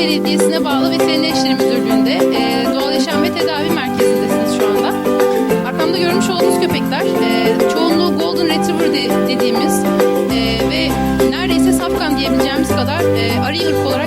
Belediyesi'ne bağlı Veteriner İşleri Müdürlüğü'nde e, Doğal Yaşam ve Tedavi Merkezi'ndesiniz şu anda. Arkamda görmüş olduğunuz köpekler e, çoğunluğu Golden Retriever de, dediğimiz e, ve neredeyse safkan diyebileceğimiz kadar e, arı ırk olarak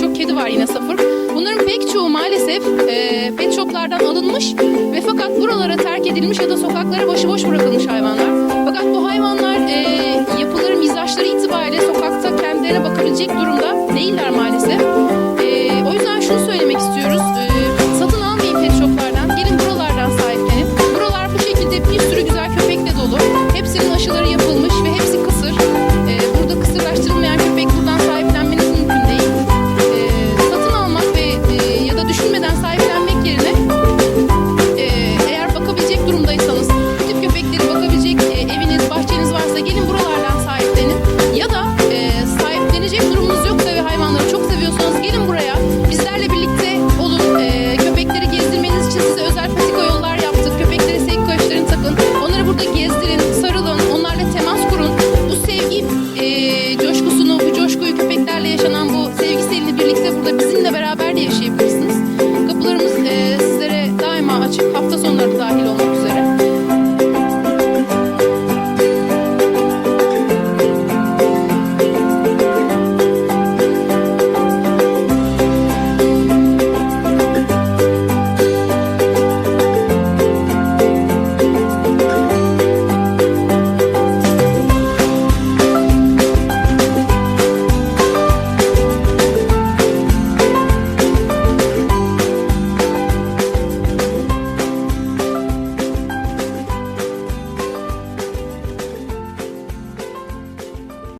çok kedi var yine sıfır. Bunların pek çoğu maalesef e, pet shoplardan alınmış ve fakat buralara terk edilmiş ya da sokaklara başıboş bırakılmış hayvanlar. Fakat bu hayvanlar e, yapıları, mizaçları itibariyle sokakta kendilerine bakabilecek durumda değiller maalesef. E, o yüzden şunu söylemek istiyorum.